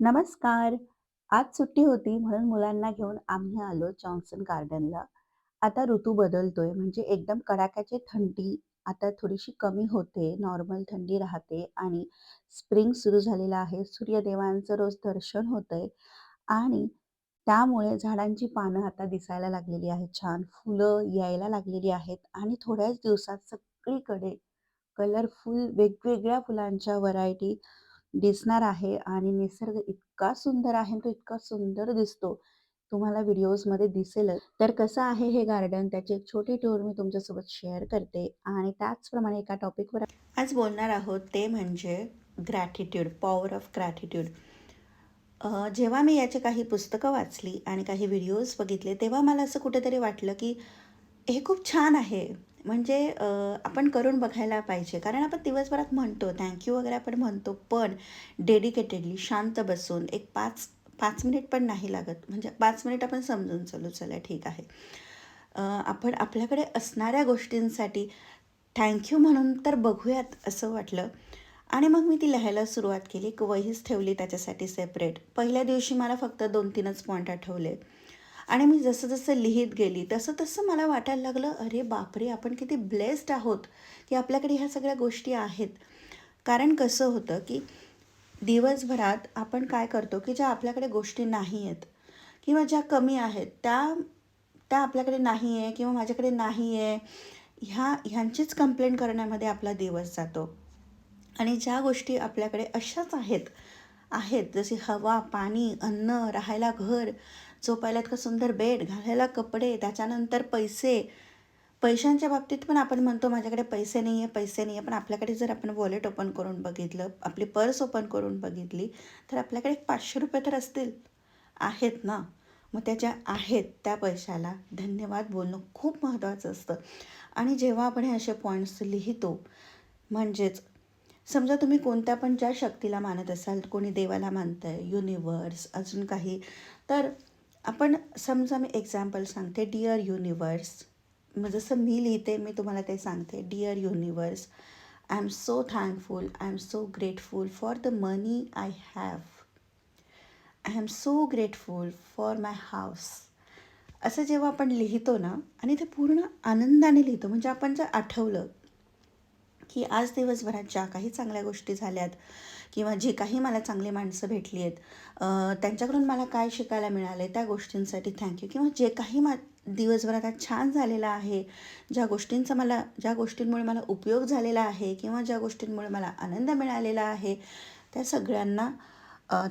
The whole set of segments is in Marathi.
नमस्कार. आज सुट्टी होती म्हणून मुलांना घेऊन आम्ही आलो जॉन्सन गार्डनला. आता ऋतू बदलतोय म्हणजे एकदम कडाक्याची थंडी आता थोडीशी कमी होते, नॉर्मल थंडी राहते आणि स्प्रिंग सुरू झालेलं आहे. सूर्यदेवांचं रोज दर्शन होतंय आणि त्यामुळे झाडांची पानं आता दिसायला लागलेली आहेत छान, फुलं यायला लागलेली आहेत आणि थोड्याच दिवसात सगळीकडे कलरफुल वेगवेगळ्या फुलांच्या व्हरायटी दिसणार आहे आणि निसर्ग इतका सुंदर आहे तो इतका सुंदर दिसतो. तुम्हाला व्हिडिओजमध्ये दिसेलच. तर कसं आहे हे गार्डन त्याची एक छोटी टूर मी तुमच्यासोबत शेअर करते आणि त्याचप्रमाणे एका टॉपिकवर आज बोलणार आहोत ते म्हणजे ग्रॅटिट्यूड, पॉवर ऑफ ग्रॅटिट्यूड. जेव्हा मी याचे काही पुस्तकं वाचली आणि काही व्हिडिओज बघितले, तेव्हा मला असं कुठेतरी वाटलं, की हे खूप छान आहे. म्हणजे आपण करून बघायला पाहिजे. कारण आपण दिवसभरात म्हणतो, थँक्यू वगैरे आपण म्हणतो, पण डेडिकेटेडली शांत बसून एक 5 5 मिनिट पण नाही लागत. म्हणजे पाच मिनिट आपण समजून चालू, चला ठीक आहे. आपण आपल्याकडे असणाऱ्या गोष्टींसाठी थँक्यू म्हणून तर बघूयात असं वाटलं आणि मग मी ती लिहायला सुरुवात केली. एक वहीच ठेवली त्याच्यासाठी सेपरेट. पहिल्या दिवशी मला फक्त दोन तीनच पॉईंट आठवले आणि मी जसं-जसं लिहित गेली, तसं-तसं मला वाटायला लागलं, अरे बापरे! आपण किती ब्लेस्ड आहोत, की आपल्याकडे ह्या सगळ्या गोष्टी आहेत. कारण कसं होतं, की दिवसभरात आपण काय करतो, की ज्या आपल्याकडे गोष्टी नाही आहेत किंवा ज्या कमी आहेत, त्या त्या आपल्याकडे नाही आहे किंवा माझ्याकडे नाही आहे, ह्या ह्यांचीच कंप्लेंट करण्यामध्ये आपला दिवस जातो. आणि ज्या गोष्टी आपल्याकडे अशाच आहेत, आहेत जसे हवा, पाणी, अन्न, राहायला घर, झोपायला इतकं सुंदर बेड, घालायला कपडे, त्याच्यानंतर पैसे. पैशांच्या बाबतीत पण आपण म्हणतो माझ्याकडे पैसे नाही आहे, पैसे नाही आहे. पण आपल्याकडे जर आपण वॉलेट ओपन करून बघितलं, आपली पर्स ओपन करून बघितली, तर आपल्याकडे ₹500 तर असतील. आहेत ना. मग त्या ज्या आहेत त्या पैशाला धन्यवाद बोलणं खूप महत्त्वाचं असतं. आणि जेव्हा आपण हे असे पॉईंट्स लिहितो, म्हणजेच समजा तुम्ही कोणत्या पण ज्या शक्तीला मानत असाल, कोणी देवाला मानतंय, युनिवर्स अजून काही, तर आपण समजा मी एक्झाम्पल सांगते, डिअर युनिवर्स मग जसं मी लिहिते मी तुम्हाला ते सांगते, dear universe I am so thankful, I am so grateful for the money I have. I am so grateful for my house. असं जेव्हा आपण लिहितो ना आणि ते पूर्ण आनंदाने लिहितो, म्हणजे आपण जर आठवलं की आज दिवसभरात ज्या काही चांगल्या गोष्टी झाल्यात किंवा जे काही मला चांगली माणसं भेटली आहेत त्यांच्याकडून मला काय शिकायला मिळाले त्या गोष्टींसाठी थँक्यू किंवा जे काही मा दिवसभरात आज छान झालेलं आहे ज्या गोष्टींचा मला ज्या गोष्टींमुळे मला उपयोग झालेला आहे किंवा ज्या गोष्टींमुळे मला आनंद मिळालेला आहे त्या सगळ्यांना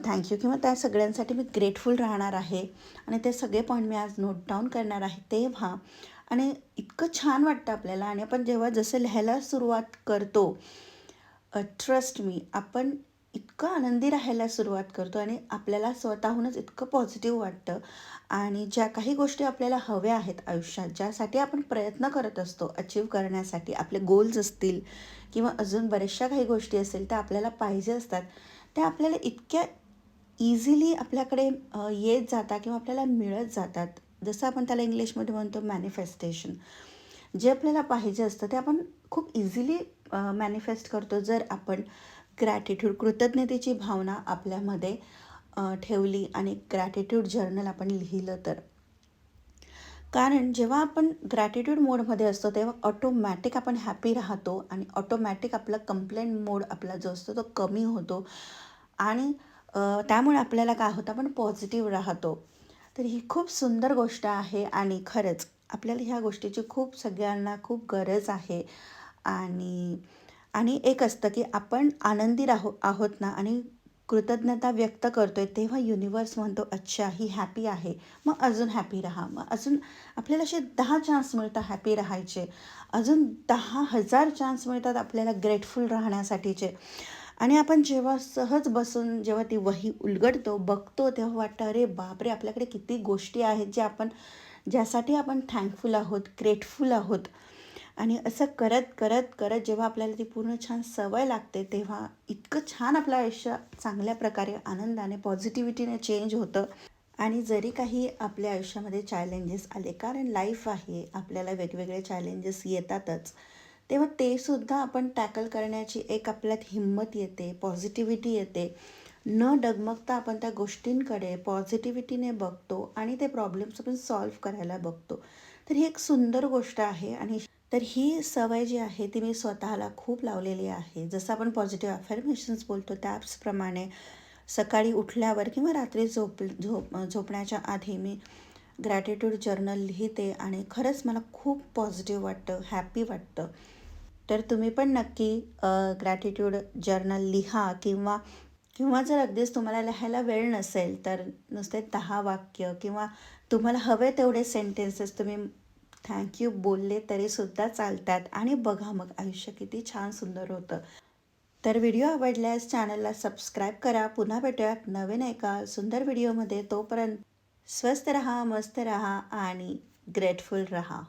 थँक्यू किंवा त्या सगळ्यांसाठी मी ग्रेटफुल राहणार आहे. आणि ते सगळे पॉईंट मी आज नोट डाऊन करणार आहे. तेव्हा आणि इतकं छान वाटतं आपल्याला. आणि आपण जेव्हा जसं लिहायला सुरुवात करतो ट्रस्ट मी आपण इतकं आनंदी राहायला सुरुवात करतो आणि आपल्याला स्वतःहूनच इतकं पॉझिटिव्ह वाटतं. आणि ज्या काही गोष्टी आपल्याला हव्या आहेत आयुष्यात ज्यासाठी आपण प्रयत्न करत असतो अचीव करण्यासाठी आपले गोल्स असतील किंवा अजून बऱ्याचशा काही गोष्टी असतील त्या आपल्याला पाहिजे असतात त्या आपल्याला इतक्या इझिली आपल्याकडे येत जातात किंवा आपल्याला मिळत जातात. जसं आपण त्याला इंग्लिशमध्ये म्हणतो मॅनिफेस्टेशन जे आपल्याला पाहिजे असतं ते आपण खूप इझिली मॅनिफेस्ट करतो. जर आपण ग्रॅटिट्यूड कृतज्ञतेची भावना आपल्यामध्ये ठेवली आणि ग्रॅटिट्यूड जर्नल आपण लिहिलं तर. कारण जेव्हा आपण ग्रॅटिट्यूड मोडमध्ये असतो तेव्हा ऑटोमॅटिक आपण हॅपी राहतो आणि ऑटोमॅटिक आपला कंप्लेंट मोड आपला जो असतो तो कमी होतो. आणि त्यामुळे आपल्याला काय होतं आपण पॉझिटिव्ह राहतो. तर ही खूप सुंदर गोष्ट आहे आणि खरंच आपल्याला ह्या गोष्टीची खूप सगळ्यांना खूप गरज आहे. आणि आणि एक असतं की आपण आनंदी राहो आहोत ना आणि कृतज्ञता व्यक्त करतो आहे तेव्हा युनिवर्स म्हणतो अच्छा ही हॅपी आहे. मग अजून हॅपी राहा. मग अजून आपल्याला असे दहा चान्स मिळतात हॅपी राहायचे. अजून दहा हजार चान्स मिळतात आपल्याला ग्रेटफुल राहण्यासाठीचे. आणि आपण जेव्हा सहज बसून जेव्हा ती वही उलगडतो बघतो तेव्हा वाटतं अरे बापरे आपल्याकडे किती गोष्टी आहेत ज्या आपण ज्यासाठी आपण थँकफुल आहोत ग्रेटफुल आहोत. आणि असं करत करत करत जेव्हा आपल्याला ती पूर्ण छान सवय लागते तेव्हा इतकं छान आपलं आयुष्य चांगल्या प्रकारे आनंदाने पॉझिटिव्हिटीने चेंज होतं. आणि जरी काही आपल्या आयुष्यामध्ये चॅलेंजेस आले कारण लाईफ आहे आपल्याला वेगवेगळे चॅलेंजेस येतातच. तेव्हा ते सुद्धा आपण टॅकल करण्याची एक आपल्यात हिंमत येते पॉझिटिव्हिटी येते. न डगमगता आपण त्या गोष्टींकडे पॉझिटिव्हिटीने बघतो आणि ते प्रॉब्लेम्स आपण सॉल्व्ह करायला बघतो. तर ही एक सुंदर गोष्ट आहे आणि तर ही सवय जी आहे ती मी स्वतःला खूप लावलेली आहे. जसं आपण पॉझिटिव्ह अफर्मेशन्स बोलतो त्याचप्रमाणे सकाळी उठल्यावर किंवा रात्री झोप झोप झोपण्याच्या आधी मी ग्रॅटिट्यूड जर्नल लिहिते आणि खरंच मला खूप पॉझिटिव्ह वाटतं हॅपी वाटतं. तर तुम्ही पण नक्की ग्रॅटिट्यूड जर्नल लिहा किंवा किंवा जर अगदीच तुम्हाला लिहायला वेळ नसेल तर नुसते दहा वाक्य किंवा तुम्हाला हवे तेवढे सेंटेन्सेस तुम्ही थँक्यू बोलले तरीसुद्धा चालतात. आणि बघा मग आयुष्य किती छान सुंदर होतं. तर व्हिडिओ आवडल्यास चॅनलला सबस्क्राईब करा. पुन्हा भेटूयात नवीन एका सुंदर व्हिडिओमध्ये. तोपर्यंत स्वस्त रहा मस्त रहा आणि ग्रेटफुल रहा.